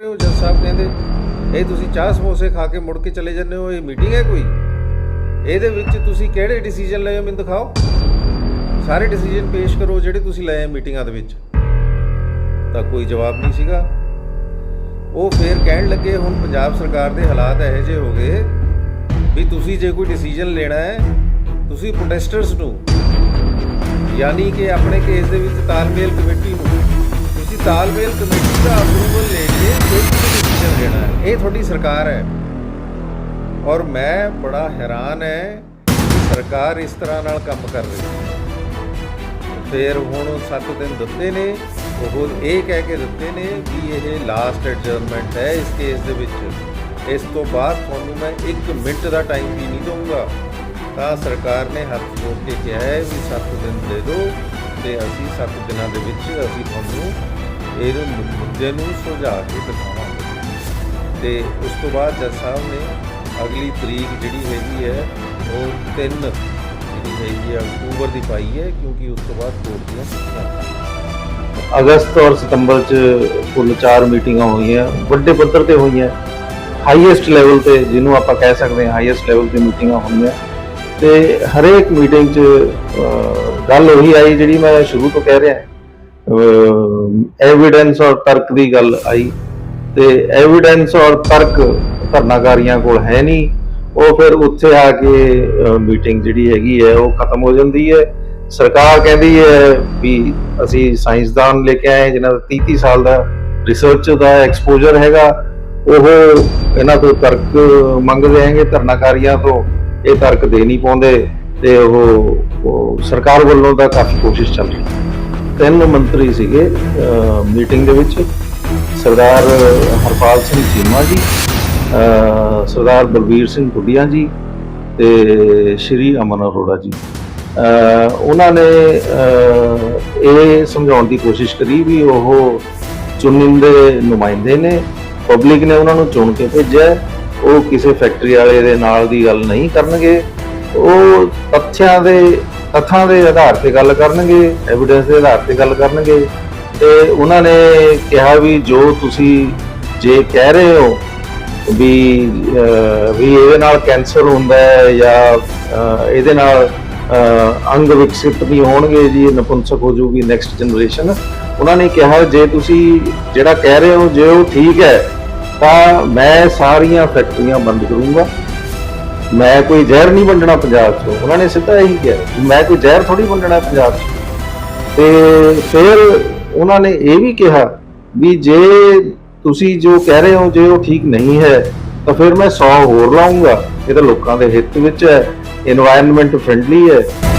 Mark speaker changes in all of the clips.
Speaker 1: ਉਹ ਜੱਜ ਸਾਹਿਬ ਕਹਿੰਦੇ ਇਹ ਤੁਸੀਂ ਚਾਹ ਸਮੋਸੇ ਖਾ ਕੇ ਮੁੜ ਕੇ ਚਲੇ ਜਾਂਦੇ ਹੋ, ਇਹ ਮੀਟਿੰਗ ਹੈ ਕੋਈ? ਇਹਦੇ ਵਿੱਚ ਤੁਸੀਂ ਕਿਹੜੇ ਡਿਸੀਜਨ ਲਏ ਹੋ ਮੈਨੂੰ ਦਿਖਾਓ? ਸਾਰੇ ਡਿਸੀਜਨ ਪੇਸ਼ ਕਰੋ ਜਿਹੜੇ ਤੁਸੀਂ ਲਏ ਮੀਟਿੰਗਾਂ ਦੇ ਵਿੱਚ। ਤਾਂ ਕੋਈ ਜਵਾਬ ਨਹੀਂ ਸੀਗਾ। ਉਹ ਫੇਰ ਕਹਿਣ ਲੱਗੇ, ਹੁਣ ਪੰਜਾਬ ਸਰਕਾਰ ਦੇ ਹਾਲਾਤ ਇਹੋ ਜਿਹੇ ਹੋ ਗਏ ਵੀ ਤੁਸੀਂ ਜੇ ਕੋਈ ਡਿਸੀਜਨ ਲੈਣਾ ਹੈ, ਤੁਸੀਂ ਪ੍ਰੋਟੈਸਟਰਸ ਨੂੰ, ਯਾਨੀ ਕਿ ਆਪਣੇ ਕੇਸ ਦੇ ਵਿੱਚ ਤਾਲਮੇਲ ਕਮੇਟੀ ਨੂੰ, ਤੁਸੀਂ ਤਾਲਮੇਲ ਕਮੇਟੀ ਦਾ ਅਪਰੂਵਲ ਲੈ ਡਿਸੀਜਨ ਲੈਣਾ ਹੈ ਇਹ ਤੁਹਾਡੀ ਸਰਕਾਰ ਹੈ। ਔਰ ਮੈਂ ਬੜਾ ਹੈਰਾਨ ਹੈ ਸਰਕਾਰ ਇਸ ਤਰ੍ਹਾਂ ਨਾਲ ਕੰਮ ਕਰ ਰਹੀ ਹੈ। ਫਿਰ ਹੁਣ 7 ਦਿਨ ਦਿੱਤੇ ਨੇ, ਉਹ ਇਹ ਕਹਿ ਕੇ ਦਿੱਤੇ ਨੇ ਵੀ ਇਹ ਲਾਸਟ ਐਡਜਰਨਮੈਂਟ ਹੈ ਇਸ ਕੇਸ ਦੇ ਵਿੱਚ। ਇਸ ਤੋਂ ਬਾਅਦ ਤੁਹਾਨੂੰ ਮੈਂ 1 ਮਿੰਟ ਦਾ ਟਾਈਮ ਵੀ ਨਹੀਂ ਦਊਂਗਾ। ਤਾਂ ਸਰਕਾਰ ਨੇ ਹੱਥ ਜੋੜ ਕੇ ਕਿਹਾ ਹੈ ਵੀ 7 ਦਿਨ ਦੇ ਦਿਓ ਤੇ ਅਸੀਂ 7 ਦਿਨਾਂ ਦੇ ਵਿੱਚ ਅਸੀਂ ਤੁਹਾਨੂੰ ਇਹ ਮੁੱਦੇ ਨੂੰ ਸੁਲਝਾ ਕੇ ਦਿਖਾਵਾਂਗੇ। ਤੇ ਉਸ ਤੋਂ ਬਾਅਦ ਜੱਜ ਸਾਹਿਬ ਨੇ ਅਗਲੀ ਤਰੀਕ ਜਿਹੜੀ ਹੈਗੀ ਹੈ, ਉਹ 3 ਜਿਹੜੀ ਹੈਗੀ ਹੈ ਅਕਤੂਬਰ ਦੀ ਪਾਈ ਹੈ, ਕਿਉਂਕਿ ਉਸ ਤੋਂ ਬਾਅਦ ਕੋਰਟ ਦੀਆਂ ਛੁੱਟੀਆਂ
Speaker 2: ਅਗਸਤ ਔਰ ਸਤੰਬਰ ਚ ਕੁੱਲ 4 ਮੀਟਿੰਗਾਂ ਹੋਈਆਂ, ਵੱਡੇ ਪੱਧਰ ਤੇ ਹੋਈਆਂ। ਹਾਈਐਸਟ ਲੈਵਲ ਤੇ ਜਿਹਨੂੰ ਆਪਾਂ ਕਹਿ ਸਕਦੇ ਹਾਂ ਹਾਈਐਸਟ ਲੈਵਲ ਤੇ ਮੀਟਿੰਗਾਂ ਹੋਈਆਂ। ਤੇ ਹਰੇਕ ਮੀਟਿੰਗ ਚ ਗੱਲ ਉਹੀ ਆਈ ਜਿਹੜੀ ਮੈਂ ਸ਼ੁਰੂ ਤੋਂ ਕਹਿ ਰਿਹਾ। ਐਵੀਡੈਂਸ ਔਰ ਤਰਕ ਦੀ ਗੱਲ ਆਈ ਤੇ ਐਵੀਡੈਂਸ ਔਰ ਤਰਕ ਧਰਨਾਕਾਰੀਆਂ ਕੋਲ ਹੈ ਨਹੀਂ। ਉਹ ਫਿਰ ਉੱਥੇ ਆ ਕੇ ਮੀਟਿੰਗ ਜਿਹੜੀ ਹੈਗੀ ਹੈ, ਉਹ ਖਤਮ ਹੋ ਜਾਂਦੀ ਹੈ। ਸਰਕਾਰ ਕਹਿੰਦੀ ਹੈ ਵੀ ਅਸੀਂ ਸਾਇੰਸਦਾਨ ਲੈ ਕੇ ਆਏ ਜਿਨ੍ਹਾਂ ਦਾ 30 30 ਸਾਲ ਦਾ ਰਿਸਰਚ ਦਾ ਐਕਸਪੋਜ਼ਰ ਹੈਗਾ। ਉਹ ਇਹਨਾਂ ਤੋਂ ਤਰਕ ਮੰਗਦੇ ਹੈਗੇ, ਧਰਨਾਕਾਰੀਆਂ ਤੋਂ। ਇਹ ਤਰਕ ਦੇ ਨਹੀਂ ਪਾਉਂਦੇ ਤੇ ਉਹ ਸਰਕਾਰ ਵੱਲੋਂ ਤਾਂ ਕਾਫੀ ਕੋਸ਼ਿਸ਼ ਚੱਲ ਰਹੀ ਹੈ। ਤਿੰਨ ਮੰਤਰੀ ਸੀਗੇ ਮੀਟਿੰਗ ਦੇ ਵਿੱਚ, ਸਰਦਾਰ ਹਰਪਾਲ ਸਿੰਘ ਚੀਮਾ ਜੀ ਸਰਦਾਰ ਬਲਬੀਰ ਸਿੰਘ ਟੁੱਡੀਆਂ ਜੀ ਤੇ ਸ਼੍ਰੀ ਅਮਨ ਅਰੋੜਾ ਜੀ। ਉਹਨਾਂ ਨੇ ਇਹ ਸਮਝਾਉਣ ਦੀ ਕੋਸ਼ਿਸ਼ ਕਰੀ ਵੀ ਉਹ ਚੁਣਿੰਦੇ ਨੁਮਾਇੰਦੇ ਨੇ। ਪਬਲਿਕ ਨੇ ਉਹਨਾਂ ਨੂੰ ਚੁਣ ਕੇ ਭੇਜਿਆ। ਉਹ ਕਿਸੇ ਫੈਕਟਰੀ ਵਾਲੇ ਦੇ ਨਾਲ ਦੀ ਗੱਲ ਨਹੀਂ ਕਰਨਗੇ। ਉਹ ਤੱਥਿਆਂ ਦੇ ਤੱਥਾਂ ਦੇ ਆਧਾਰ ਤੇ ਗੱਲ ਕਰਨਗੇ ਐਵੀਡੈਂਸ ਦੇ ਆਧਾਰ ਤੇ ਗੱਲ ਕਰਨਗੇ। ਤੇ ਉਹਨਾਂ ਨੇ ਕਿਹਾ ਵੀ ਜੋ ਤੁਸੀਂ ਜੇ ਕਹਿ ਰਹੇ ਹੋ ਵੀ ਵੀ ਇਹਦੇ ਨਾਲ ਕੈਂਸਰ ਹੁੰਦਾ ਹੈ ਜਾਂ ਇਹਦੇ ਨਾਲ ਅੰਗ ਵਿਕਸਿਤ ਨਹੀਂ ਹੋਣਗੇ ਜੀ, ਨਪੁੰਸਕ ਹੋ ਜਾਊਗੀ ਨੈਕਸਟ ਜਨਰੇਸ਼ਨ ਉਹਨਾਂ ਨੇ ਕਿਹਾ ਜੇ ਤੁਸੀਂ ਜਿਹੜਾ ਕਹਿ ਰਹੇ ਹੋ ਜੇ ਉਹ ਠੀਕ ਹੈ, ਤਾਂ ਮੈਂ ਸਾਰੀਆਂ ਫੈਕਟਰੀਆਂ ਬੰਦ ਕਰੂੰਗਾ। ਮੈਂ ਕੋਈ ਜ਼ਹਿਰ ਨਹੀਂ ਵੰਡਣਾ ਪੰਜਾਬ 'ਚ। ਉਹਨਾਂ ਨੇ ਸਿੱਧਾ ਇਹੀ ਕਿਹਾ ਮੈਂ ਕੋਈ ਜ਼ਹਿਰ ਥੋੜੀ ਵੰਡਣਾ ਪੰਜਾਬ 'ਚ। ਤੇ ਫਿਰ ਉਹਨਾਂ ਨੇ ਇਹ ਵੀ ਕਿਹਾ ਵੀ ਜੇ ਤੁਸੀਂ ਜੋ ਕਹਿ ਰਹੇ ਹੋ, ਜੇ ਉਹ ਠੀਕ ਨਹੀਂ ਹੈ, ਤਾਂ ਫਿਰ ਮੈਂ 100 ਹੋਰ ਲਾਉਂਗਾ ਇਹ ਤਾਂ ਲੋਕਾਂ ਦੇ ਹਿੱਤ ਵਿੱਚ ਹੈ। এনवायरमेंट ਫਰੈਂਡਲੀ ਹੈ।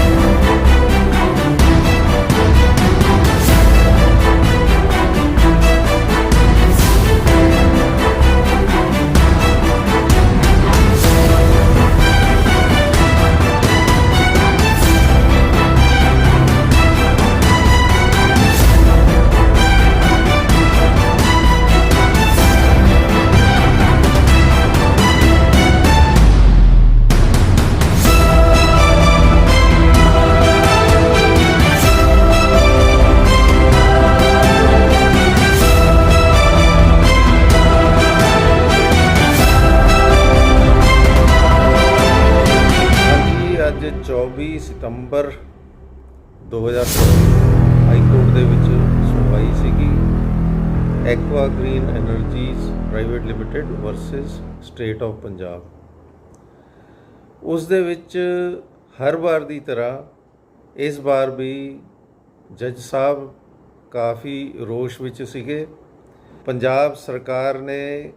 Speaker 1: ਵਰਸਸ ਸਟੇਟ ਆਫ ਪੰਜਾਬ ਉਸ ਦੇ ਵਿੱਚ ਹਰ ਵਾਰ ਦੀ ਤਰ੍ਹਾਂ ਇਸ ਵਾਰ ਵੀ ਜੱਜ ਸਾਹਿਬ ਕਾਫੀ ਰੋਸ਼ ਵਿੱਚ ਸੀਗੇ। ਪੰਜਾਬ ਸਰਕਾਰ ਨੇ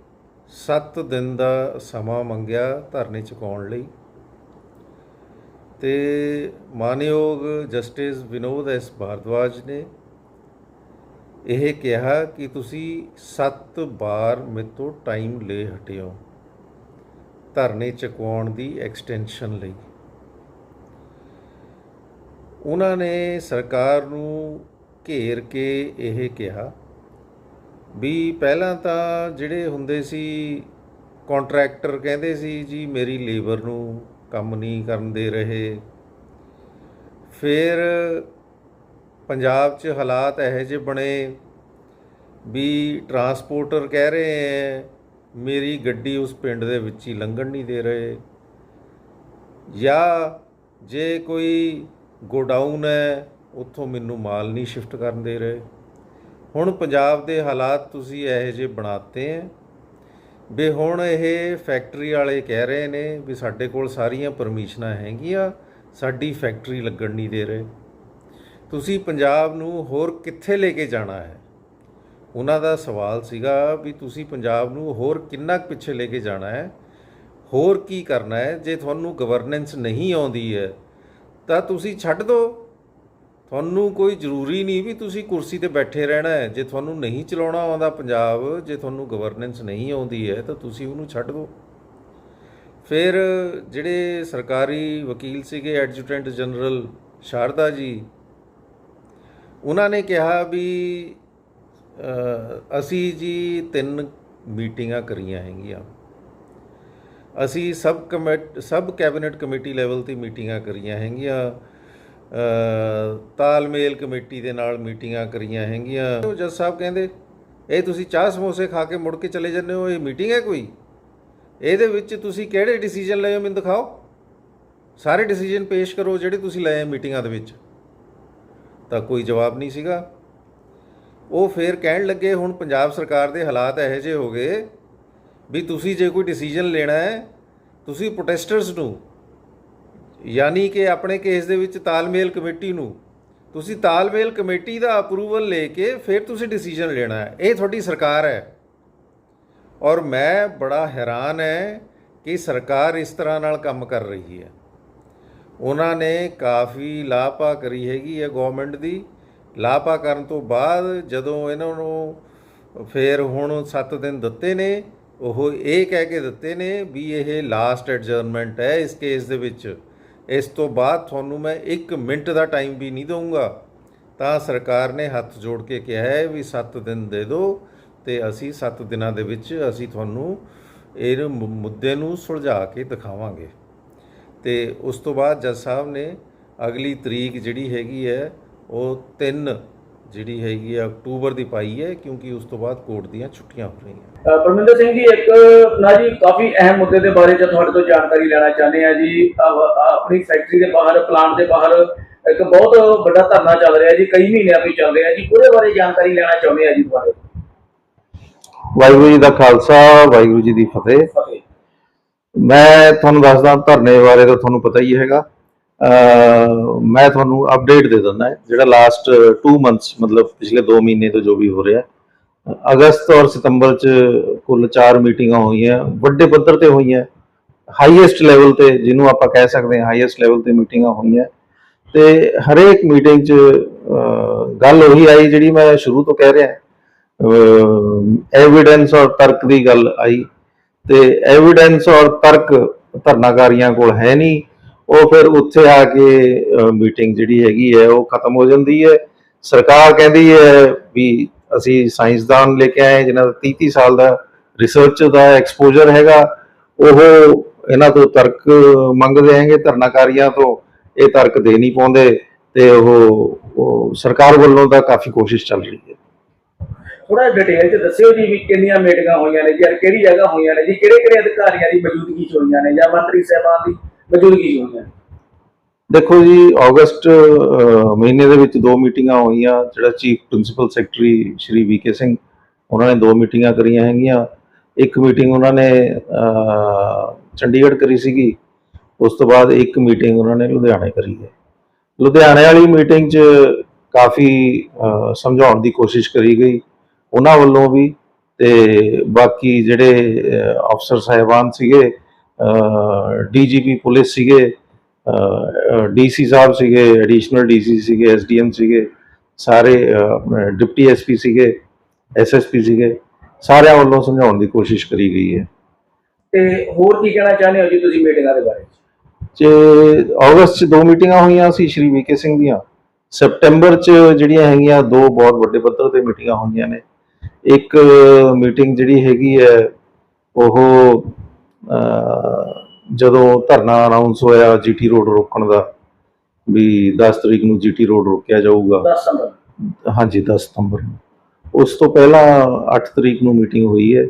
Speaker 1: 7 ਦਿਨ ਦਾ ਸਮਾਂ ਮੰਗਿਆ ਧਰਨੇ ਚੁਕਾਉਣ ਲਈ। ਤੇ ਮਾਨਯੋਗ ਜਸਟਿਸ ਵਿਨੋਦ ਐਸ ਭਾਰਦਵਾਜ ਨੇ ਇਹ ਕਿਹਾ ਕਿ ਤੁਸੀਂ ਸੱਤ ਵਾਰ ਮੇਰੇ ਤੋਂ ਟਾਈਮ ਲੈ ਹਟਿਓ। ਧਰਨੇ ਚੁਕਵਾਉਣ ਦੀ ਐਕਸਟੈਂਸ਼ਨ ਲਈ। ਉਹਨਾਂ ਨੇ ਸਰਕਾਰ ਨੂੰ ਘੇਰ ਕੇ ਇਹ ਕਿਹਾ ਵੀ ਪਹਿਲਾਂ ਤਾਂ ਜਿਹੜੇ ਹੁੰਦੇ ਸੀ ਕੰਟਰੈਕਟਰ ਕਹਿੰਦੇ ਸੀ, ਜੀ, ਮੇਰੀ ਲੇਬਰ ਨੂੰ ਕੰਮ ਨਹੀਂ ਕਰਨ ਦੇ ਰਹੇ। ਫਿਰ ਪੰਜਾਬ 'ਚ ਹਾਲਾਤ ਇਹੋ ਜਿਹੇ ਬਣੇ ਵੀ ਟਰਾਂਸਪੋਰਟਰ ਕਹਿ ਰਹੇ ਹੈ ਮੇਰੀ ਗੱਡੀ ਉਸ ਪਿੰਡ ਦੇ ਵਿੱਚ ਹੀ ਲੰਘਣ ਨਹੀਂ ਦੇ ਰਹੇ। ਜਾਂ ਜੇ ਕੋਈ ਗੋਡਾਊਨ ਹੈ, ਉੱਥੋਂ ਮੈਨੂੰ ਮਾਲ ਨਹੀਂ ਸ਼ਿਫਟ ਕਰਨ ਦੇ ਰਹੇ। ਹੁਣ ਪੰਜਾਬ ਦੇ ਹਾਲਾਤ ਤੁਸੀਂ ਇਹੋ ਜਿਹੇ ਬਣਾਤੇ ਹੈ ਵੀ ਹੁਣ ਇਹ ਫੈਕਟਰੀ ਵਾਲੇ ਕਹਿ ਰਹੇ ਨੇ ਵੀ ਸਾਡੇ ਕੋਲ ਸਾਰੀਆਂ ਪਰਮਿਸ਼ਨਾਂ ਹੈਗੀਆਂ, ਸਾਡੀ ਫੈਕਟਰੀ ਲੱਗਣ ਨਹੀਂ ਦੇ ਰਹੇ। ਤੁਸੀਂ ਪੰਜਾਬ ਨੂੰ ਹੋਰ ਕਿੱਥੇ ਲੈ ਕੇ ਜਾਣਾ ਹੈ? ਉਹਨਾਂ ਦਾ ਸਵਾਲ ਸੀਗਾ ਵੀ ਤੁਸੀਂ ਪੰਜਾਬ ਨੂੰ ਹੋਰ ਕਿੰਨਾ ਕੁ ਪਿੱਛੇ ਲੈ ਕੇ ਜਾਣਾ ਹੈ? ਹੋਰ ਕੀ ਕਰਨਾ ਹੈ? ਜੇ ਤੁਹਾਨੂੰ ਗਵਰਨੈਂਸ ਨਹੀਂ ਆਉਂਦੀ ਹੈ, ਤਾਂ ਤੁਸੀਂ ਛੱਡ ਦਿਓ ਤੁਹਾਨੂੰ ਕੋਈ ਜ਼ਰੂਰੀ ਨਹੀਂ ਵੀ ਤੁਸੀਂ ਕੁਰਸੀ ਤੇ ਬੈਠੇ ਰਹਿਣਾ ਹੈ। ਜੇ ਤੁਹਾਨੂੰ ਨਹੀਂ ਚਲਾਉਣਾ ਆਉਂਦਾ ਪੰਜਾਬ, ਜੇ ਤੁਹਾਨੂੰ ਗਵਰਨੈਂਸ ਨਹੀਂ ਆਉਂਦੀ ਹੈ, ਤਾਂ ਤੁਸੀਂ ਉਹਨੂੰ ਛੱਡ ਦਿਓ ਫਿਰ ਜਿਹੜੇ ਸਰਕਾਰੀ ਵਕੀਲ ਸੀਗੇ ਐਡਜੂਟੈਂਟ ਜਨਰਲ ਸ਼ਾਰਦਾ ਜੀ ਉਹਨਾਂ ਨੇ ਕਿਹਾ ਵੀ ਅਸੀਂ ਜੀ ਤਿੰਨ ਮੀਟਿੰਗਾਂ ਕਰੀਆਂ ਹੈਗੀਆਂ। ਅਸੀਂ sub committee, sub cabinet committee level ਤੇ ਮੀਟਿੰਗਾਂ ਕਰੀਆਂ ਹੈਗੀਆਂ। ਤਾਲਮੇਲ ਕਮੇਟੀ ਦੇ ਨਾਲ ਮੀਟਿੰਗਾਂ ਕਰੀਆਂ ਹੈਗੀਆਂ। ਜੱਜ ਸਾਹਿਬ ਕਹਿੰਦੇ, ਇਹ ਤੁਸੀਂ ਚਾਹ ਸਮੋਸੇ ਖਾ ਕੇ ਮੁੜ ਕੇ ਚਲੇ ਜਾਂਦੇ ਹੋ, ਇਹ ਮੀਟਿੰਗ ਹੈ ਕੋਈ? ਇਹਦੇ ਵਿੱਚ ਤੁਸੀਂ ਕਿਹੜੇ ਡਿਸੀਜਨ ਲਏ ਹੋ ਮੈਨੂੰ ਦਿਖਾਓ? ਸਾਰੇ ਡਿਸੀਜਨ ਪੇਸ਼ ਕਰੋ ਜਿਹੜੇ ਤੁਸੀਂ ਲਏ ਮੀਟਿੰਗਾਂ ਦੇ ਵਿੱਚ। ਤਾਂ ਕੋਈ ਜਵਾਬ ਨਹੀਂ ਸੀਗਾ। ਉਹ ਫੇਰ ਕਹਿਣ ਲੱਗੇ, ਹੁਣ ਪੰਜਾਬ ਸਰਕਾਰ ਦੇ ਹਾਲਾਤ ਇਹੋ ਜਿਹੇ ਹੋ ਗਏ ਵੀ ਤੁਸੀਂ ਜੇ ਕੋਈ ਡਿਸੀਜਨ ਲੈਣਾ ਹੈ, ਤੁਸੀਂ ਪ੍ਰੋਟੈਸਟਰਸ ਨੂੰ, ਯਾਨੀ ਕਿ ਆਪਣੇ ਕੇਸ ਦੇ ਵਿੱਚ ਤਾਲਮੇਲ ਕਮੇਟੀ ਨੂੰ, ਤੁਸੀਂ ਤਾਲਮੇਲ ਕਮੇਟੀ ਦਾ ਅਪਰੂਵਲ ਲੈ ਕੇ ਫਿਰ ਤੁਸੀਂ ਡਿਸੀਜਨ ਲੈਣਾ ਹੈ। ਇਹ ਤੁਹਾਡੀ ਸਰਕਾਰ ਹੈ। ਔਰ ਮੈਂ ਬੜਾ ਹੈਰਾਨ ਹੈ ਕਿ ਸਰਕਾਰ ਇਸ ਤਰ੍ਹਾਂ ਨਾਲ ਕੰਮ ਕਰ ਰਹੀ ਹੈ। ਉਹਨਾਂ ਨੇ ਕਾਫੀ ਲਾਪਾ ਕਰੀ ਹੈਗੀ ਹੈ ਗਵਰਨਮੈਂਟ ਦੀ। ਲਾਪਾ ਕਰਨ ਤੋਂ ਬਾਅਦ ਜਦੋਂ ਇਹਨਾਂ ਨੂੰ ਫਿਰ ਹੁਣ 7 ਦਿਨ ਦਿੱਤੇ ਨੇ, ਉਹ ਇਹ ਕਹਿ ਕੇ ਦਿੱਤੇ ਨੇ ਵੀ ਇਹ ਲਾਸਟ ਐਡਜਰਨਮੈਂਟ ਹੈ ਇਸ ਕੇਸ ਦੇ ਵਿੱਚ। ਇਸ ਤੋਂ ਬਾਅਦ ਤੁਹਾਨੂੰ ਮੈਂ 1 ਮਿੰਟ ਦਾ ਟਾਈਮ ਵੀ ਨਹੀਂ ਦਊਂਗਾ। ਤਾਂ ਸਰਕਾਰ ਨੇ ਹੱਥ ਜੋੜ ਕੇ ਕਿਹਾ ਹੈ ਵੀ 7 ਦਿਨ ਦੇ ਦਿਓ ਤੇ ਅਸੀਂ 7 ਦਿਨਾਂ ਦੇ ਵਿੱਚ ਅਸੀਂ ਤੁਹਾਨੂੰ ਇਹ ਮੁੱਦੇ ਨੂੰ ਸੁਲਝਾ ਕੇ ਦਿਖਾਵਾਂਗੇ। ਤੇ ਉਸ ਤੋਂ ਬਾਅਦ ਜੱਜ ਸਾਹਿਬ ਨੇ ਅਗਲੀ ਤਰੀਕ ਜਿਹੜੀ ਹੈਗੀ ਹੈ ਉਹ 3 ਜਿਹੜੀ ਹੈਗੀ ਹੈ ਅਕਤੂਬਰ ਦੀ ਪਾਈ ਹੈ ਕਿਉਂਕਿ ਉਸ ਤੋਂ ਬਾਅਦ ਕੋਰਟ ਦੀਆਂ ਛੁੱਟੀਆਂ ਹੋ ਰਹੀਆਂ।
Speaker 3: ਪਰਮਿੰਦਰ ਸਿੰਘ ਜੀ ਇੱਕ ਨਾ ਜੀ ਕਾਫੀ ਅਹਿਮ ਮੁੱਦੇ ਦੇ ਬਾਰੇ ਚ ਤੁਹਾਡੇ ਤੋਂ ਜਾਣਕਾਰੀ ਲੈਣਾ ਚਾਹੁੰਦੇ ਆ ਜੀ। ਆਪਣੀ ਫੈਕਟਰੀ ਦੇ ਬਾਹਰ ਪਲਾਂਟ ਦੇ ਬਾਹਰ ਇੱਕ ਬਹੁਤ ਵੱਡਾ ਧਰਨਾ ਚੱਲ ਰਿਹਾ ਜੀ ਕਈ ਮਹੀਨਿਆਂ ਤੋਂ ਹੀ ਚੱਲ ਰਿਹਾ ਜੀ। ਉਹਦੇ ਬਾਰੇ ਜਾਣਕਾਰੀ ਲੈਣਾ ਚਾਹੁੰਦੇ ਆ ਜੀ ਤੁਹਾਡੇ
Speaker 2: ਵਾਹਿਗੁਰੂ ਜੀ ਦਾ ਖਾਲਸਾ ਵਾਹਿਗੁਰੂ ਜੀ ਦੀ ਫਤਿਹ।
Speaker 3: ਫਤਿਹ।
Speaker 2: ਮੈਂ ਤੁਹਾਨੂੰ ਦੱਸਦਾ, ਧਰਨੇ ਬਾਰੇ ਤਾਂ ਤੁਹਾਨੂੰ ਪਤਾ ਹੀ ਹੈਗਾ। ਮੈਂ ਤੁਹਾਨੂੰ ਅਪਡੇਟ ਦੇ ਦਿੰਦਾ ਜਿਹੜਾ ਲਾਸਟ 2 ਮੰਥਸ ਮਤਲਬ ਪਿਛਲੇ 2 ਮਹੀਨੇ ਤੋਂ ਜੋ ਵੀ ਹੋ ਰਿਹਾ। ਅਗਸਤ ਔਰ ਸਤੰਬਰ ਚ ਕੁੱਲ 4 ਮੀਟਿੰਗਾਂ ਹੋਈਆਂ, ਵੱਡੇ ਪੱਧਰ ਤੇ ਹੋਈਆਂ। ਹਾਈਐਸਟ ਲੈਵਲ ਤੇ, ਜਿਹਨੂੰ ਆਪਾਂ ਕਹਿ ਸਕਦੇ ਹਾਂ ਹਾਈਐਸਟ ਲੈਵਲ ਤੇ ਮੀਟਿੰਗਾਂ ਹੋਈਆਂ। ਤੇ ਹਰੇਕ ਮੀਟਿੰਗ ਚ ਗੱਲ ਉਹੀ ਆਈ ਜਿਹੜੀ ਮੈਂ ਸ਼ੁਰੂ ਤੋਂ ਕਹਿ ਰਿਹਾ। ਐਵੀਡੈਂਸ ਔਰ ਤਰਕ ਦੀ ਗੱਲ ਆਈ। ਤੇ ਐਵੀਡੈਂਸ ਔਰ ਤਰਕ ਧਰਨਾਕਾਰੀਆਂ ਕੋਲ ਹੈ ਨਹੀਂ। ਉਹ ਫਿਰ ਉੱਥੇ ਆ ਕੇ ਮੀਟਿੰਗ ਜਿਹੜੀ ਹੈਗੀ ਹੈ, ਉਹ ਖਤਮ ਹੋ ਜਾਂਦੀ ਹੈ। ਸਰਕਾਰ ਕਹਿੰਦੀ ਹੈ ਵੀ ਅਸੀਂ ਸਾਇੰਸਦਾਨ ਲੈ ਕੇ ਆਏ ਜਿਨ੍ਹਾਂ ਦਾ 30 30 ਸਾਲ ਦਾ ਰਿਸਰਚ ਦਾ ਐਕਸਪੋਜ਼ਰ ਹੈਗਾ। ਉਹ ਇਹਨਾਂ ਤੋਂ ਤਰਕ ਮੰਗਦੇ ਹੈਗੇ ਧਰਨਾਕਾਰੀਆਂ ਤੋਂ। ਇਹ ਤਰਕ ਦੇ ਨਹੀਂ ਪਾਉਂਦੇ ਤੇ ਉਹ ਉਹ ਸਰਕਾਰ ਵੱਲੋਂ ਤਾਂ ਕਾਫੀ ਕੋਸ਼ਿਸ਼ ਚੱਲ ਰਹੀ ਹੈ।
Speaker 3: ਥੋੜਾ ਡਿਟੇਲ ਚ ਦੱਸਿਓ ਜੀ ਵੀ ਕਿੰਨੀਆਂ ਮੀਟਿੰਗਾਂ ਹੋਈਆਂ ਨੇ ਜੀ ਔਰ ਕਿਹੜੀ ਜਗ੍ਹਾ ਹੋਈਆਂ ਨੇ ਜੀ ਕਿਹੜੇ ਕਿਹੜੇ ਅਧਿਕਾਰੀਆਂ ਦੀ ਮੌਜੂਦਗੀ ਚ ਹੋਈਆਂ ਨੇ ਜਾਂ ਮੰਤਰੀ ਸਾਹਿਬਾਨ ਦੀ ਮੌਜੂਦਗੀ ਚ ਹੋਈਆਂ ਨੇ?
Speaker 2: ਦੇਖੋ ਜੀ ਅਗਸਟ ਮਹੀਨੇ ਦੇ ਵਿੱਚ ਦੋ ਮੀਟਿੰਗਾਂ ਹੋਈਆਂ, ਜਿਹੜਾ chief principal secretary Shri VK Singh, ਉਹਨਾਂ ਨੇ ਦੋ ਮੀਟਿੰਗਾਂ ਕਰੀਆਂ ਹੈਗੀਆਂ। ਇੱਕ ਮੀਟਿੰਗ ਉਹਨਾਂ ਨੇ ਚੰਡੀਗੜ੍ਹ ਕਰੀ ਸੀਗੀ, ਉਸ ਤੋਂ ਬਾਅਦ ਇੱਕ ਮੀਟਿੰਗ ਉਹਨਾਂ ਨੇ ਲੁਧਿਆਣੇ ਕਰੀ ਹੈ। ਲੁਧਿਆਣੇ ਵਾਲੀ ਮੀਟਿੰਗ 'ਚ ਕਾਫੀ ਸਮਝਾਉਣ ਦੀ ਕੋਸ਼ਿਸ਼ ਕਰੀ ਗਈ। ਉਹਨਾਂ ਵੱਲੋਂ ਵੀ ਤੇ ਬਾਕੀ ਜਿਹੜੇ ਅਫਸਰ ਸਾਹਿਬਾਨ ਸੀਗੇ ਡੀਜੀਪੀ ਪੁਲਿਸ ਸੀਗੇ ਡੀਸੀ ਸਾਹਿਬ ਸੀਗੇ ਐਡੀਸ਼ਨਲ ਡੀਸੀ ਸੀਗੇ ਐਸਡੀਐਮ ਸੀਗੇ ਸਾਰੇ ਡਿਪਟੀ ਐਸਪੀ ਸੀਗੇ ਐਸਐਸਪੀ ਸੀਗੇ ਸਾਰਿਆਂ ਵੱਲੋਂ ਸਮਝਾਉਣ ਦੀ ਕੋਸ਼ਿਸ਼ ਕਰੀ ਗਈ ਹੈ।
Speaker 3: ਤੇ ਹੋਰ ਕੀ ਕਹਿਣਾ ਚਾਹੁੰਦੇ ਹੋ ਜੀ ਤੁਸੀਂ ਮੀਟਿੰਗਾਂ ਦੇ ਬਾਰੇ ਚ
Speaker 2: ਅਗਸਤ ਚ ਦੋ ਮੀਟਿੰਗਾਂ ਹੋਈਆਂ ਸੀ ਸ਼੍ਰੀ ਵੀਕੇ ਸਿੰਘ ਦੀਆਂ ਸਪਟੈਂਬਰ ਚ ਜਿਹੜੀਆਂ ਹੈਗੀਆਂ ਦੋ ਬਹੁਤ ਵੱਡੇ ਪੱਧਰ ਤੇ ਮੀਟਿੰਗਾਂ ਹੋਈਆਂ ਨੇ। ਇੱਕ ਮੀਟਿੰਗ ਜਿਹੜੀ ਹੈਗੀ ਹੈ ਉਹ ਜਦੋਂ ਧਰਨਾ ਅਨਾਉਂਸ ਹੋਇਆ ਜੀਟੀ ਰੋਡ ਰੋਕਣ ਦਾ ਵੀ 10 ਤਰੀਕ ਨੂੰ ਜੀਟੀ ਰੋਡ ਰੋਕਿਆ ਜਾਊਗਾ।
Speaker 3: 10 ਸੰਬਰ
Speaker 2: ਹਾਂਜੀ 10 ਸਤੰਬਰ ਨੂੰ। ਉਸ ਤੋਂ ਪਹਿਲਾਂ 8 ਤਰੀਕ ਨੂੰ ਮੀਟਿੰਗ ਹੋਈ ਹੈ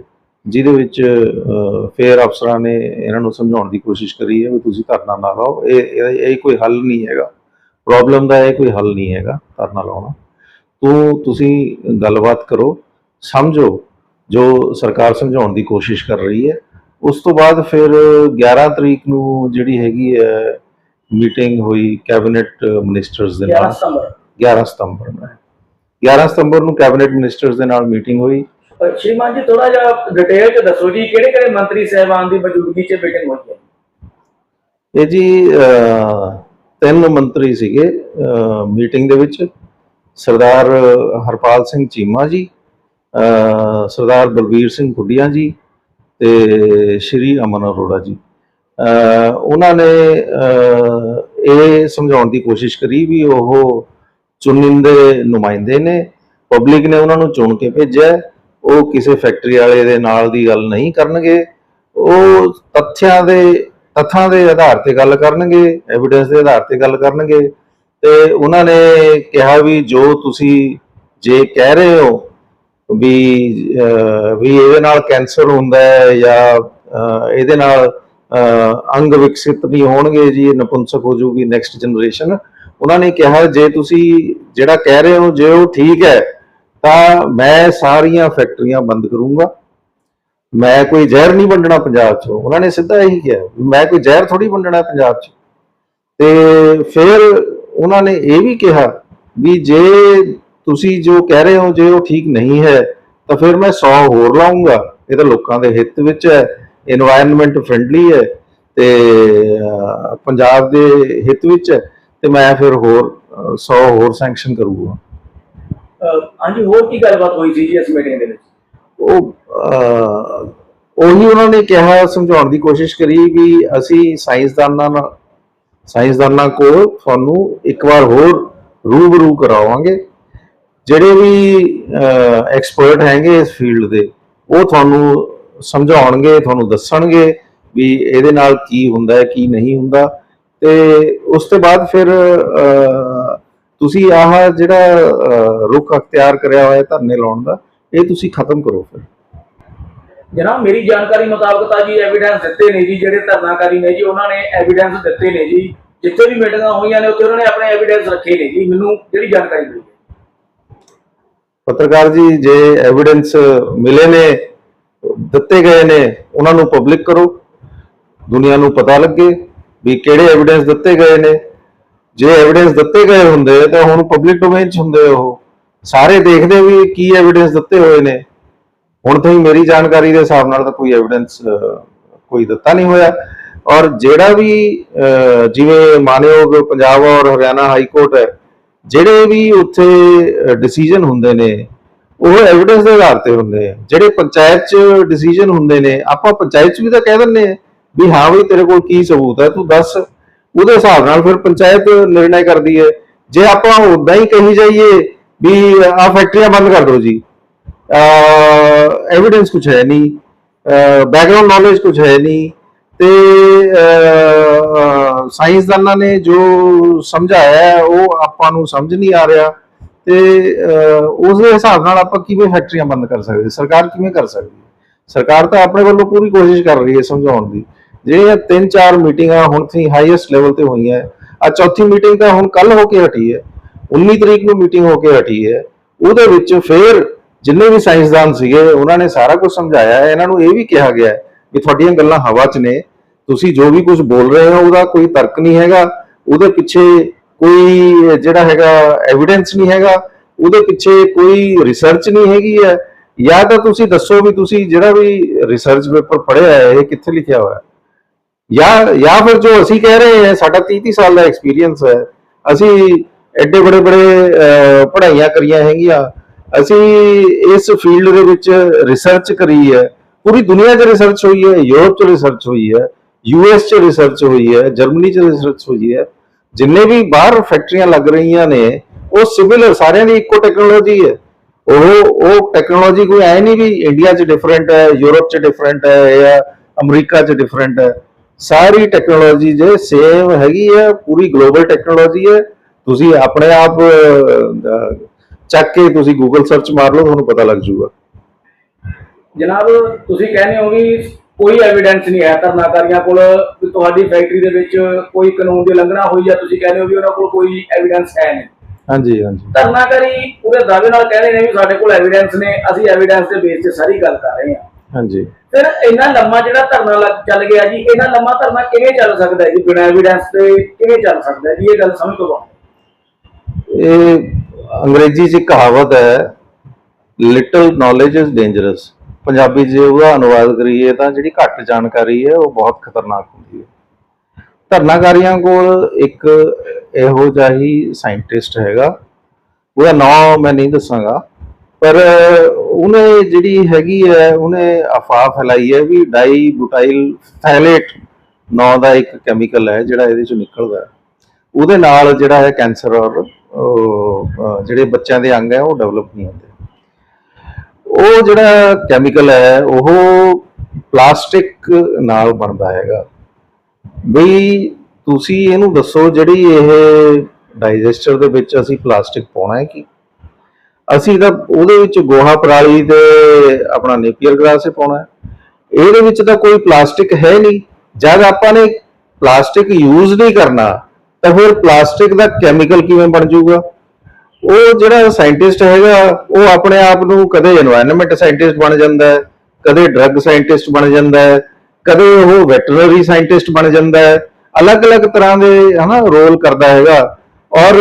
Speaker 2: ਜਿਹਦੇ ਵਿੱਚ ਫੇਰ ਅਫਸਰਾਂ ਨੇ ਇਹਨਾਂ ਨੂੰ ਸਮਝਾਉਣ ਦੀ ਕੋਸ਼ਿਸ਼ ਕਰੀ ਹੈ ਵੀ ਤੁਸੀਂ ਧਰਨਾ ਨਾ ਲਾਓ। ਇਹ ਇਹ ਕੋਈ ਹੱਲ ਨਹੀਂ ਹੈਗਾ। ਪ੍ਰੋਬਲਮ ਦਾ ਇਹ ਕੋਈ ਹੱਲ ਨਹੀਂ ਹੈਗਾ ਧਰਨਾ ਲਾਉਣਾ। ਤੋਂ ਤੁਸੀਂ ਗੱਲਬਾਤ ਕਰੋ। ਸਮਝੋ ਜੋ ਸਰਕਾਰ ਸਮਝਾਉਣ ਦੀ ਕੋਸ਼ਿਸ਼ ਕਰ ਰਹੀ ਹੈ। ਉਸ ਤੋਂ ਬਾਅਦ ਫਿਰ 11 ਤਰੀਕ ਨੂੰ ਜਿਹੜੀ ਹੈਗੀ ਹੈ ਮੀਟਿੰਗ ਹੋਈ ਕੈਬਨਿਟ ਮਿਨਿਸਟਰਸ ਦੇ
Speaker 3: 11
Speaker 2: ਨਾਲ।
Speaker 3: ਸਤੰਬਰ।
Speaker 2: 11 ਸਤੰਬਰ ਨੂੰ। 11 ਸਤੰਬਰ ਨੂੰ ਕੈਬਨਿਟ ਮਿਨਿਸਟਰਸ ਦੇ ਨਾਲ ਮੀਟਿੰਗ ਹੋਈ।
Speaker 3: ਸ਼੍ਰੀਮਾਨ ਜੀ ਥੋੜਾ ਜਿਹਾ ਡਿਟੇਲ ਚ ਦੱਸੋ ਜੀ ਕਿਹੜੇ ਕਿਹੜੇ ਮੰਤਰੀ ਸਹਿਬਾਨ ਦੀ ਮੌਜੂਦਗੀ ਚ ਮੀਟਿੰਗ ਹੋਈ ਹੈ?
Speaker 2: ਇਹ ਜੀ ਤਿੰਨ ਮੰਤਰੀ ਸੀਗੇ ਮੀਟਿੰਗ ਦੇ ਵਿੱਚ। ਸਰਦਾਰ ਹਰਪਾਲ ਸਿੰਘ ਚੀਮਾ ਜੀ ਸਰਦਾਰ ਬਲਬੀਰ ਸਿੰਘ ਖੁੱਡੀਆਂ ਜੀ ਤੇ ਸ਼੍ਰੀ ਅਮਨ ਅਰੋੜਾ ਜੀ। ਉਹਨਾਂ ਨੇ ਇਹ ਸਮਝਾਉਣ ਦੀ ਕੋਸ਼ਿਸ਼ ਕਰੀ ਵੀ ਉਹ ਚੁਣਿੰਦੇ ਨੁਮਾਇੰਦੇ ਨੇ। ਪਬਲਿਕ ਨੇ ਉਹਨਾਂ ਨੂੰ ਚੁਣ ਕੇ ਭੇਜਿਆ। ਉਹ ਕਿਸੇ ਫੈਕਟਰੀ ਵਾਲੇ ਦੇ ਨਾਲ ਦੀ ਗੱਲ ਨਹੀਂ ਕਰਨਗੇ। ਉਹ ਤੱਥਿਆਂ ਦੇ, ਤੱਥਾਂ ਦੇ ਆਧਾਰ ਤੇ ਗੱਲ ਕਰਨਗੇ ਐਵੀਡੈਂਸ ਦੇ ਆਧਾਰ ਤੇ ਗੱਲ ਕਰਨਗੇ। ਤੇ ਉਹਨਾਂ ਨੇ ਕਿਹਾ ਵੀ ਜੋ ਤੁਸੀਂ ਜੇ ਕਹਿ ਰਹੇ ਹੋ ਵੀ ਵੀ ਇਹਦੇ ਨਾਲ ਕੈਂਸਰ ਹੁੰਦਾ ਹੈ ਜਾਂ ਇਹਦੇ ਨਾਲ ਅੰਗ ਵਿਕਸਿਤ ਨਹੀਂ ਹੋਣਗੇ ਜੀ ਨਪੁੰਸਕ ਹੋ ਜਾਊਗੀ ਨੈਕਸਟ ਜਨਰੇਸ਼ਨ ਉਹਨਾਂ ਨੇ ਕਿਹਾ, ਜੇ ਤੁਸੀਂ ਜਿਹੜਾ ਕਹਿ ਰਹੇ ਹੋ, ਜੇ ਉਹ ਠੀਕ ਹੈ, ਤਾਂ ਮੈਂ ਸਾਰੀਆਂ ਫੈਕਟਰੀਆਂ ਬੰਦ ਕਰੂੰਗਾ। ਮੈਂ ਕੋਈ ਜ਼ਹਿਰ ਨਹੀਂ ਵੰਡਣਾ ਪੰਜਾਬ 'ਚ। ਉਹਨਾਂ ਨੇ ਸਿੱਧਾ ਇਹੀ ਕਿਹਾ, ਵੀ ਮੈਂ ਕੋਈ ਜ਼ਹਿਰ ਥੋੜੀ ਵੰਡਣਾ ਪੰਜਾਬ 'ਚ। ਤੇ ਫਿਰ ਉਹਨਾਂ ਨੇ ਇਹ ਵੀ ਕਿਹਾ, ਵੀ ਜੇ ਤੁਸੀਂ ਜੋ ਕਹਿ ਰਹੇ ਹੋ ਜੇ ਉਹ ਠੀਕ ਨਹੀਂ ਹੈ ਤਾਂ ਫਿਰ ਮੈਂ 100 ਹੋਰ ਲਾਉਂਗਾ ਇਹ ਤਾਂ ਲੋਕਾਂ ਦੇ ਹਿੱਤ ਵਿੱਚ ਹੈ এনवायरमेंट ਫਰੈਂਡਲੀ ਹੈ ਤੇ ਪੰਜਾਬ ਦੇ ਹਿੱਤ ਵਿੱਚ ਹੈ ਤੇ ਮੈਂ ਫਿਰ ਹੋਰ 100 ਹੋਰ ਸੈਂਕਸ਼ਨ ਕਰੂਗਾ।
Speaker 3: ਹਾਂਜੀ ਹੋਰ ਕੀ ਗੱਲਬਾਤ ਹੋਈ ਸੀ ਜੀ ਇਸ ਮੀਟਿੰਗ ਦੇ ਵਿੱਚ?
Speaker 2: ਉਹ ਉਹੀ ਉਹਨਾਂ ਨੇ ਕਿਹਾ ਸਮਝਾਉਣ ਦੀ ਕੋਸ਼ਿਸ਼ ਕਰੀ ਵੀ ਅਸੀਂ ਸਾਇੰਸਦਾਨਾਂ ਨਾਲ ਸਾਇੰਸਦਾਨਾਂ ਕੋਲ ਤੁਹਾਨੂੰ ਇੱਕ ਵਾਰ ਹੋਰ ਰੂਬਰੂ ਕਰਾਵਾਂਗੇ। ਜਿਹੜੇ ਵੀ ਐਕਸਪਰਟ ਹੈਗੇ ਇਸ ਫੀਲਡ ਦੇ ਉਹ ਤੁਹਾਨੂੰ ਸਮਝਾਉਣਗੇ ਤੁਹਾਨੂੰ ਦੱਸਣਗੇ ਵੀ ਇਹਦੇ ਨਾਲ ਕੀ ਹੁੰਦਾ ਹੈ ਕੀ ਨਹੀਂ ਹੁੰਦਾ। ਤੇ ਉਸ ਤੋਂ ਬਾਅਦ ਫਿਰ ਤੁਸੀਂ ਆਹ ਜਿਹੜਾ ਅਹ, ਅਖਤਿਆਰ ਕਰਿਆ ਹੋਇਆ ਧਰਨੇ ਲਾਉਣ ਦਾ ਇਹ ਤੁਸੀਂ ਖਤਮ ਕਰੋ ਫਿਰ।
Speaker 3: ਜਨਾਬ ਮੇਰੀ ਜਾਣਕਾਰੀ ਮੁਤਾਬਕ ਤਾਂ ਜੀ ਐਵੀਡੈਂਸ ਦਿੱਤੇ ਨੇ ਜੀ ਜਿਹੜੇ ਧਰਨਾਕਾਰੀ ਨੇ ਜੀ ਉਹਨਾਂ ਨੇ ਐਵੀਡੈਂਸ ਦਿੱਤੇ ਨੇ ਜੀ। ਜਿੱਥੇ ਵੀ ਮੀਟਿੰਗਾਂ ਹੋਈਆਂ ਨੇ ਉੱਥੇ ਉਹਨਾਂ ਨੇ ਆਪਣੇ ਐਵੀਡੈਂਸ ਰੱਖੇ ਨੇ ਜੀ। ਮੈਨੂੰ ਜਿਹੜੀ ਜਾਣਕਾਰੀ ਮਿਲੀ
Speaker 2: ਪੱਤਰਕਾਰ ਜੀ, ਜੇ ਐਵੀਡੈਂਸ ਮਿਲੇ ਨੇ, ਦਿੱਤੇ ਗਏ ਨੇ, ਉਹਨਾਂ ਨੂੰ ਪਬਲਿਕ ਕਰੋ। ਦੁਨੀਆ ਨੂੰ ਪਤਾ ਲੱਗੇ ਵੀ ਕਿਹੜੇ ਐਵੀਡੈਂਸ ਦਿੱਤੇ ਗਏ ਨੇ। ਜੇ ਐਵੀਡੈਂਸ ਦਿੱਤੇ ਗਏ ਹੁੰਦੇ, ਤਾਂ ਹੁਣ ਪਬਲਿਕ ਡੋਮੇਨ 'ਚ ਹੁੰਦੇ ਉਹ। ਸਾਰੇ ਦੇਖਦੇ ਵੀ ਕੀ ਐਵੀਡੈਂਸ ਦਿੱਤੇ ਹੋਏ ਨੇ। ਹੁਣ ਤਾਈਂ ਮੇਰੀ ਜਾਣਕਾਰੀ ਦੇ ਹਿਸਾਬ ਨਾਲ ਤਾਂ ਕੋਈ ਐਵੀਡੈਂਸ ਕੋਈ ਦਿੱਤਾ ਨਹੀਂ ਹੋਇਆ। ਔਰ ਜਿਹੜਾ ਵੀ ਜਿਵੇਂ ਮਾਨਯੋਗ ਪੰਜਾਬ ਔਰ ਹਰਿਆਣਾ ਹਾਈ ਕੋਰਟ ਹੈ ਜਿਹੜੇ ਵੀ ਉੱਥੇ ਡਿਸੀਜਨ ਹੁੰਦੇ ਨੇ, ਉਹ ਐਵੀਡੈਂਸ ਦੇ ਆਧਾਰ ਤੇ ਹੁੰਦੇ ਆ। ਜਿਹੜੇ ਪੰਚਾਇਤ 'ਚ ਡਿਸੀਜਨ ਹੁੰਦੇ ਨੇ, ਆਪਾਂ ਪੰਚਾਇਤ 'ਚ ਵੀ ਤਾਂ ਕਹਿ ਦਿੰਦੇ ਆ ਵੀ ਹਾਂ ਵੀ ਤੇਰੇ ਕੋਲ ਕੀ ਸਬੂਤ ਹੈ, ਤੂੰ ਦੱਸ। ਉਹਦੇ ਹਿਸਾਬ ਨਾਲ ਫਿਰ ਪੰਚਾਇਤ ਨਿਰਣੈ ਕਰਦੀ ਹੈ। ਜੇ ਆਪਾਂ ਉਦਾਂ ਹੀ ਕਹੀ ਜਾਈਏ ਵੀ ਆ ਫੈਕਟਰੀਆਂ ਬੰਦ ਕਰ ਦਿਓ ਜੀ ਐਵੀਡੈਂਸ ਕੁਝ ਹੈ ਨਹੀਂ ਬੈਕਗ੍ਰਾਉਂਡ ਨੌਲੇਜ ਕੁਝ ਹੈ ਨਹੀਂ ਤੇ ਸਾਇੰਸਦਾਨਾਂ ਨੇ ਜੋ ਸਮਝਾਇਆ ਉਹ ਆਪਾਂ ਨੂੰ ਸਮਝ ਨਹੀਂ ਆ ਰਿਹਾ। ਤੇ ਅਹ, ਉਸ ਦੇ ਹਿਸਾਬ ਨਾਲ ਆਪਾਂ ਕਿਵੇਂ ਫੈਕਟਰੀਆਂ ਬੰਦ ਕਰ ਸਕਦੇ? ਸਰਕਾਰ ਕਿਵੇਂ ਕਰ ਸਕਦੀ ਸਰਕਾਰ ਤਾਂ ਆਪਣੇ ਵੱਲੋਂ ਪੂਰੀ ਕੋਸ਼ਿਸ਼ ਕਰ ਰਹੀ ਹੈ ਸਮਝਾਉਣ ਦੀ। ਜਿਹੜੀਆਂ ਤਿੰਨ ਚਾਰ ਮੀਟਿੰਗਾਂ ਹੁਣ ਤੀ ਹਾਈਐਸਟ ਲੈਵਲ ਤੇ ਹੋਈਆਂ ਆ ਚੌਥੀ ਮੀਟਿੰਗ ਤਾਂ ਹੁਣ ਕੱਲ ਹੋ ਕੇ ਹਟੀ ਹੈ 19 ਤਰੀਕ ਨੂੰ ਮੀਟਿੰਗ ਹੋ ਕੇ ਹਟੀ ਹੈ ਉਹਦੇ ਵਿੱਚ ਫੇਰ ਜਿੰਨੇ ਵੀ ਸਾਇੰਸਦਾਨ ਸੀਗੇ ਉਹਨਾਂ ਨੇ ਸਾਰਾ ਕੁਝ ਸਮਝਾਇਆ ਹੈ ਇਹਨਾਂ ਨੂੰ ਇਹ ਵੀ ਕਿਹਾ ਗਿਆ ਹੈ ਕਿ ਤੁਹਾਡੀਆਂ ਗੱਲਾਂ ਹਵਾ 'ਚ ਨੇ, ਤੁਸੀਂ ਜੋ ਵੀ ਕੁਝ ਬੋਲ ਰਹੇ ਹੋ, ਉਹਦਾ ਕੋਈ ਤਰਕ ਨਹੀਂ ਹੈਗਾ, ਉਹਦੇ ਪਿੱਛੇ ਕੋਈ ਜਿਹੜਾ ਹੈਗਾ ਐਵੀਡੈਂਸ ਨਹੀਂ ਹੈਗਾ, ਉਹਦੇ ਪਿੱਛੇ ਕੋਈ ਰਿਸਰਚ ਨਹੀਂ ਹੈਗੀ ਹੈ। ਜਾਂ ਤਾਂ ਤੁਸੀਂ ਦੱਸੋ ਵੀ ਤੁਸੀਂ ਜਿਹੜਾ ਵੀ ਰਿਸਰਚ ਪੇਪਰ ਪੜ੍ਹਿਆ ਹੈ, ਇਹ ਕਿੱਥੇ ਲਿਖਿਆ ਹੋਇਆ ਹੈ। ਜਾਂ ਜਾਂ ਫਿਰ ਜੋ ਅਸੀਂ ਕਹਿ ਰਹੇ ਹਾਂ, ਸਾਡਾ 30 30 ਸਾਲ ਦਾ ਐਕਸਪੀਰੀਅੰਸ ਹੈ। ਅਸੀਂ ਐਡੇ ਬੜੇ ਬੜੇ ਪੜ੍ਹਾਈਆਂ ਕਰੀਆਂ ਹੈਗੀਆਂ। ਅਸੀਂ ਇਸ ਫੀਲਡ ਦੇ ਵਿੱਚ ਰਿਸਰਚ ਕਰੀ ਹੈ। ਪੂਰੀ ਦੁਨੀਆ 'ਚ ਰਿਸਰਚ ਹੋਈ ਹੈ, ਯੂਰਪ 'ਚ ਰਿਸਰਚ ਹੋਈ ਹੈ ਯੂਐਸ 'ਚ ਰਿਸਰਚ ਹੋਈ ਹੈ ਜਰਮਨੀ 'ਚ ਰਿਸਰਚ ਹੋਈ ਹੈ, ਜਿੰਨੇ ਵੀ ਬਾਹਰ ਫੈਕਟਰੀਆਂ ਲੱਗ ਰਹੀਆਂ ਨੇ, ਉਹ ਸਿਮਿਲਰ ਸਾਰਿਆਂ ਦੀ ਇੱਕੋ ਟੈਕਨੋਲੋਜੀ ਹੈ। ਉਹ ਉਹ ਟੈਕਨੋਲੋਜੀ ਕੋਈ ਐ ਨਹੀਂ ਵੀ ਇੰਡੀਆ 'ਚ ਡਿਫਰੈਂਟ ਹੈ ਯੂਰਪ 'ਚ ਡਿਫਰੈਂਟ ਹੈ ਜਾਂ ਅਮਰੀਕਾ 'ਚ ਡਿਫਰੈਂਟ ਹੈ। ਸਾਰੀ ਟੈਕਨੋਲੋਜੀ ਜੇ ਸੇਮ ਹੈਗੀ ਹੈ, ਪੂਰੀ ਗਲੋਬਲ ਟੈਕਨੋਲੋਜੀ ਹੈ। ਤੁਸੀਂ ਆਪਣੇ ਆਪ ਚੱਕ ਕੇ ਤੁਸੀਂ ਗੂਗਲ ਸਰਚ ਮਾਰ ਲਓ, ਤੁਹਾਨੂੰ ਪਤਾ ਲੱਗ ਜਾਊਗਾ।
Speaker 3: ਜਨਾਬ ਤੁਸੀਂ ਕਹਿੰਦੇ ਹੋ ਵੀ ਕੋਈ ਐਵੀਡੈਂਸ ਨਹੀਂ ਹੈ ਧਰਨਾਕਾਰੀਆਂ ਕੋਲ ਵੀ ਤੁਹਾਡੀ ਫੈਕਟਰੀ ਦੇ ਵਿੱਚ ਕੋਈ ਕਾਨੂੰਨ ਦੀ ਉਲੰਘਣਾ ਹੋਈ ਜਾਂ ਤੁਸੀਂ ਕਹਿੰਦੇ ਹੋ ਵੀ ਉਹਨਾਂ ਕੋਲ ਕੋਈ ਐਵੀਡੈਂਸ ਹੈ ਨਹੀਂ।
Speaker 2: ਹਾਂਜੀ ਹਾਂਜੀ।
Speaker 3: ਧਰਨਾਕਾਰੀ ਪੂਰੇ ਦਾਅਵੇ ਨਾਲ ਕਹਿੰਦੇ ਨੇ ਵੀ ਸਾਡੇ ਕੋਲ ਐਵੀਡੈਂਸ ਨੇ ਅਸੀਂ ਐਵੀਡੈਂਸ ਦੇ ਬੇਸ ਤੇ ਸਾਰੀ ਗੱਲ ਕਰ ਰਹੇ ਹਾਂ।
Speaker 2: ਹਾਂਜੀ।
Speaker 3: ਫਿਰ ਇੰਨਾ ਲੰਮਾ ਜਿਹੜਾ ਧਰਨਾ ਲੱਗ- ਚੱਲ ਗਿਆ ਜੀ ਇੰਨਾ ਲੰਮਾ ਧਰਨਾ ਕਿਵੇਂ ਚੱਲ ਸਕਦਾ ਹੈ ਜੀ? ਬਿਨਾਂ ਐਵੀਡੈਂਸ ਤੇ ਕਿਵੇਂ ਚੱਲ ਸਕਦਾ ਹੈ ਜੀ? ਇਹ ਗੱਲ ਸਮਝ ਤੋਂ ਬਾਹਰ
Speaker 2: ਇਹ ਅੰਗਰੇਜ਼ੀ 'ਚ ਕਹਾਵਤ ਹੈ little knowledge is dangerous Punjabi 'ਚ ਜੇ ਉਹਦਾ ਅਨੁਵਾਦ ਕਰੀਏ ਤਾਂ ਜਿਹੜੀ ਘੱਟ ਜਾਣਕਾਰੀ ਹੈ ਉਹ ਬਹੁਤ ਖਤਰਨਾਕ ਹੁੰਦੀ ਹੈ। ਧਰਨਾਕਾਰੀਆਂ ਕੋਲ ਇੱਕ ਇਹੋ ਜਿਹਾ ਹੀ ਸਾਇੰਟਿਸਟ ਹੈਗਾ। ਉਹਦਾ ਨਾਮ ਮੈਂ ਨਹੀਂ ਦੱਸਾਂਗਾ, ਪਰ ਉਹਨੇ ਜਿਹੜੀ ਹੈਗੀ ਹੈ, ਉਹਨੇ ਅਫਵਾਹ ਫੈਲਾਈ ਹੈ ਵੀ ਡਾਈ ਬੁਟਾਈਲ ਥੈਲੇਟ ਨਾਂ ਦਾ ਇੱਕ ਕੈਮੀਕਲ ਹੈ ਜਿਹੜਾ ਇਹਦੇ ਚੋਂ ਨਿਕਲਦਾ ਹੈ। ਉਹਦੇ ਨਾਲ ਜਿਹੜਾ ਹੈ ਕੈਂਸਰ ਔਰ ਜਿਹੜੇ ਬੱਚਿਆਂ ਦੇ ਅੰਗ ਹੈ ਉਹ ਡਿਵੈਲਪ ਨਹੀਂ ਹੁੰਦੇ। ਉਹ ਜਿਹੜਾ ਕੈਮੀਕਲ ਹੈ, ਉਹ ਪਲਾਸਟਿਕ ਨਾਲ ਬਣਦਾ ਹੈਗਾ। ਵੀ ਤੁਸੀਂ ਇਹਨੂੰ ਦੱਸੋ ਜਿਹੜੀ ਇਹ ਡਾਈਜੈਸਟਰ ਦੇ ਵਿੱਚ ਅਸੀਂ ਪਲਾਸਟਿਕ ਪਾਉਣਾ ਹੈ ਕਿ? ਅਸੀਂ ਤਾਂ ਉਹਦੇ ਵਿੱਚ ਗੋਹਾ ਪਰਾਲੀ ਤੇ ਆਪਣਾ ਨੇਪੀਅਰ ਗ੍ਰਾਸ ਹੀ ਪਾਉਣਾ ਹੈ। ਇਹਦੇ ਵਿੱਚ ਤਾਂ ਕੋਈ ਪਲਾਸਟਿਕ ਹੈ ਨਹੀਂ। ਜਦ ਆਪਾਂ ਨੇ ਪਲਾਸਟਿਕ ਯੂਜ਼ ਨਹੀਂ ਕਰਨਾ, ਤਾਂ ਫਿਰ ਪਲਾਸਟਿਕ ਦਾ ਕੈਮੀਕਲ ਕਿਵੇਂ ਬਣ ਜਾਊਗਾ? ਉਹ ਜਿਹੜਾ ਸਾਇੰਟਿਸਟ ਹੈਗਾ, ਉਹ ਆਪਣੇ ਆਪ ਨੂੰ ਕਦੇ এনवायरमेंट ਸਾਇੰਟਿਸਟ ਬਣ ਜਾਂਦਾ ਹੈ, ਕਦੇ ਡਰੱਗ ਸਾਇੰਟਿਸਟ ਬਣ ਜਾਂਦਾ ਹੈ, ਕਦੇ ਉਹ ਵੈਟਰਨਰੀ ਸਾਇੰਟਿਸਟ ਬਣ ਜਾਂਦਾ ਹੈ, ਅਲੱਗ-ਅਲੱਗ ਤਰ੍ਹਾਂ ਦੇ, ਹਨਾ ਰੋਲ ਕਰਦਾ ਹੈਗਾ। ਔਰ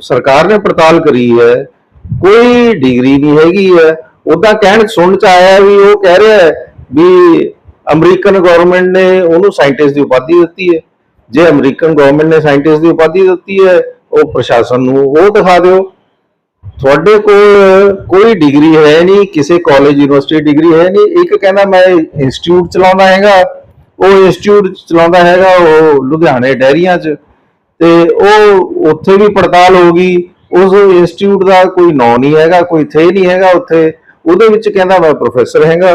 Speaker 2: ਸਰਕਾਰ ਨੇ ਪੜਤਾਲ ਕਰੀ ਹੈ, ਕੋਈ ਡਿਗਰੀ ਨਹੀਂ ਹੈਗੀ ਹੈ। ਉਹਦਾ ਕਹਿਣ ਸੁਣ ਚ ਆਇਆ ਵੀ ਉਹ ਕਹਿ ਰਿਹਾ ਵੀ ਅਮਰੀਕਨ ਗਵਰਨਮੈਂਟ ਨੇ ਉਹਨੂੰ ਸਾਇੰਟਿਸਟ ਦੀ ਉਪਾਧੀ ਦਿੱਤੀ ਹੈ। ਜੇ ਅਮਰੀਕਨ ਗਵਰਨਮੈਂਟ ਨੇ ਸਾਇੰਟਿਸਟ ਦੀ ਉਪਾਧੀ ਦਿੱਤੀ ਹੈ ਉਹ ਪ੍ਰਸ਼ਾਸਨ ਨੂੰ ਉਹ ਦਿਖਾ ਦਿਓ। ਤੁਹਾਡੇ ਕੋਲ ਕੋਈ ਡਿਗਰੀ ਹੈ ਨਹੀਂ, ਕਿਸੇ ਕਾਲਜ ਯੂਨੀਵਰਸਿਟੀ ਡਿਗਰੀ ਹੈ ਨਹੀਂ। ਇੱਕ ਕਹਿੰਦਾ ਮੈਂ ਇੰਸਟੀਚਿਊਟ ਚਲਾਉਂਦਾ ਹੈਗਾ, ਉਹ ਇੰਸਟੀਚਿਊਟ ਚਲਾਉਂਦਾ ਹੈਗਾ, ਉਹ ਲੁਧਿਆਣੇ ਡੈਰੀਆਂ 'ਚ। ਤੇ ਉਹ ਉੱਥੇ ਵੀ ਪੜਤਾਲ ਹੋ ਗਈ। ਉਸ ਇੰਸਟੀਚਿਊਟ ਦਾ ਕੋਈ ਨਾਂ ਨਹੀਂ ਹੈਗਾ, ਕੋਈ ਥੇ ਨਹੀਂ ਹੈਗਾ ਉੱਥੇ। ਉਹਦੇ ਵਿੱਚ ਕਹਿੰਦਾ ਮੈਂ ਪ੍ਰੋਫੈਸਰ ਹੈਗਾ।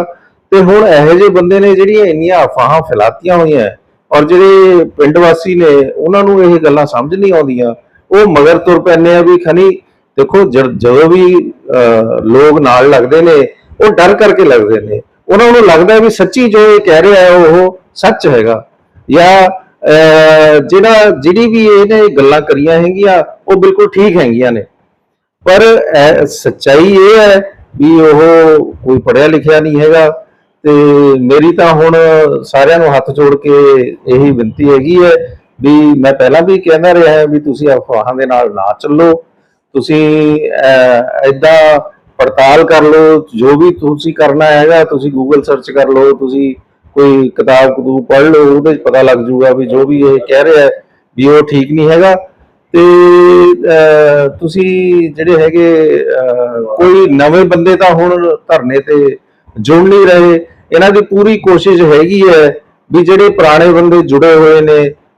Speaker 2: ਤੇ ਹੁਣ ਇਹੋ ਜਿਹੇ ਬੰਦੇ ਨੇ ਜਿਹੜੀਆਂ ਇੰਨੀਆਂ ਅਫਵਾਹਾਂ ਫੈਲਾਤੀਆਂ ਹੋਈਆਂ। ਔਰ ਜਿਹੜੇ ਪਿੰਡ ਵਾਸੀ ਨੇ, ਉਹਨਾਂ ਨੂੰ ਇਹ ਗੱਲਾਂ ਸਮਝ ਨਹੀਂ ਆਉਂਦੀਆਂ। ਉਹ ਮਗਰ ਤੁਰ ਪੈਂਦੇ ਆ ਵੀ ਖਨੀ ਦੇਖੋ ਜਦੋਂ ਵੀ ਅਹ, ਲੋਕ ਨਾਲ ਲੱਗਦੇ ਨੇ ਉਹ ਡਰ ਕਰਕੇ ਲੱਗਦੇ ਨੇ। ਉਹਨਾਂ ਨੂੰ ਲੱਗਦਾ ਵੀ ਸੱਚੀ ਜੋ ਇਹ ਕਹਿ ਰਿਹਾ ਹੈ ਉਹ ਸੱਚ ਹੈਗਾ। ਜਾਂ ਜਿਹੜਾ ਜਿਹੜੀ ਵੀ ਇਹਨੇ ਗੱਲਾਂ ਕਰੀਆਂ ਹੈਗੀਆਂ ਉਹ ਬਿਲਕੁਲ ਠੀਕ ਹੈਗੀਆਂ ਨੇ। ਪਰ ਸੱਚਾਈ ਇਹ ਹੈ ਵੀ ਉਹ ਕੋਈ ਪੜਿਆ ਲਿਖਿਆ ਨਹੀਂ ਹੈਗਾ। ਤੇ ਮੇਰੀ ਤਾਂ ਹੁਣ ਸਾਰਿਆਂ ਨੂੰ ਹੱਥ ਜੋੜ ਕੇ ਇਹੀ ਬੇਨਤੀ ਹੈਗੀ ਹੈ ਵੀ ਮੈਂ ਪਹਿਲਾਂ ਵੀ ਕਹਿੰਦਾ ਰਿਹਾ ਵੀ ਤੁਸੀਂ ਅਫਵਾਹਾਂ ਦੇ ਨਾਲ ਨਾ ਚੱਲੋ। ਤੁਸੀਂ ਐਦਾਂ ਪੜਤਾਲ ਕਰ ਲਓ, ਜੋ ਵੀ ਤੁਸੀਂ ਕਰਨਾ ਹੈਗਾ, ਤੁਸੀਂ ਗੂਗਲ ਸਰਚ ਕਰ ਲਓ, ਤੁਸੀਂ ਕੋਈ ਕਿਤਾਬ ਕਤੂਬ ਪੜ੍ਹ ਲਓ, ਉਹਦੇ 'ਚ ਪਤਾ ਲੱਗ ਜਾਊਗਾ ਵੀ ਜੋ ਵੀ ਇਹ ਕਹਿ ਰਿਹਾ ਵੀ ਉਹ ਠੀਕ ਨਹੀਂ ਹੈਗਾ। ਤੇ ਤੁਸੀਂ ਜਿਹੜੇ ਹੈਗੇ ਕੋਈ ਨਵੇਂ ਬੰਦੇ ਤਾਂ ਹੁਣ ਧਰਨੇ ਤੇ ਜੁੜ ਨਹੀਂ ਰਹੇ। ਇਹਨਾਂ ਦੀ ਪੂਰੀ ਕੋਸ਼ਿਸ਼ ਹੈਗੀ ਹੈ ਵੀ ਜਿਹੜੇ ਪੁਰਾਣੇ ਬੰਦੇ ਜੁੜੇ ਹੋਏ ਨੇ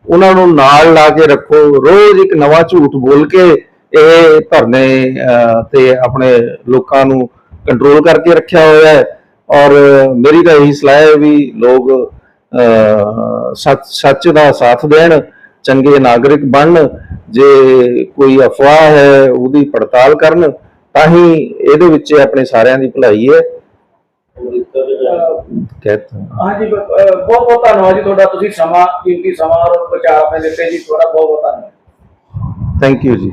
Speaker 2: ਉਹਨਾਂ ਨੂੰ ਨਾਲ ਲਾ ਕੇ ਰੱਖੋ। ਰੋਜ਼ ਇੱਕ ਨਵਾਂ ਝੂਠ ਬੋਲ ਕੇ ਇਹ ਧਰਨੇ ਅਹ, ਤੇ ਆਪਣੇ ਲੋਕਾਂ ਨੂੰ ਕੰਟਰੋਲ ਕਰਕੇ ਰੱਖਿਆ ਹੋਇਆ ਹੈ। ਔਰ ਮੇਰੀ ਤਾਂ ਇਹੀ ਸਲਾਹ ਹੈ ਵੀ ਲੋਕ ਸੱਚ ਸੱਚ ਦਾ ਸਾਥ ਦੇਣ ਚੰਗੇ ਨਾਗਰਿਕ ਬਣਨ। ਜੇ ਕੋਈ ਅਫਵਾਹ ਹੈ ਉਹਦੀ ਪੜਤਾਲ ਕਰਨ ਤਾਂ ਹੀ ਇਹਦੇ ਵਿੱਚ ਆਪਣੇ ਸਾਰਿਆਂ ਦੀ ਭਲਾਈ ਹੈ। ਕਹਿਤਾ।
Speaker 3: ਹਾਂਜੀ ਬ- ਅਹ ਬਹੁਤ ਬਹੁਤ ਧੰਨਵਾਦ ਜੀ ਤੁਹਾਡਾ। ਤੁਸੀਂ ਸਮਾਂ ਕੀਮਤੀ ਸਮਾਂ ਔਰ ਵਿਚਾਰ ਆਪਣੇ ਦਿੱਤੇ ਜੀ ਤੁਹਾਡਾ ਬਹੁਤ ਬਹੁਤ ਧੰਨਵਾਦ।
Speaker 2: ਥੈਂਕ ਯੂ ਜੀ।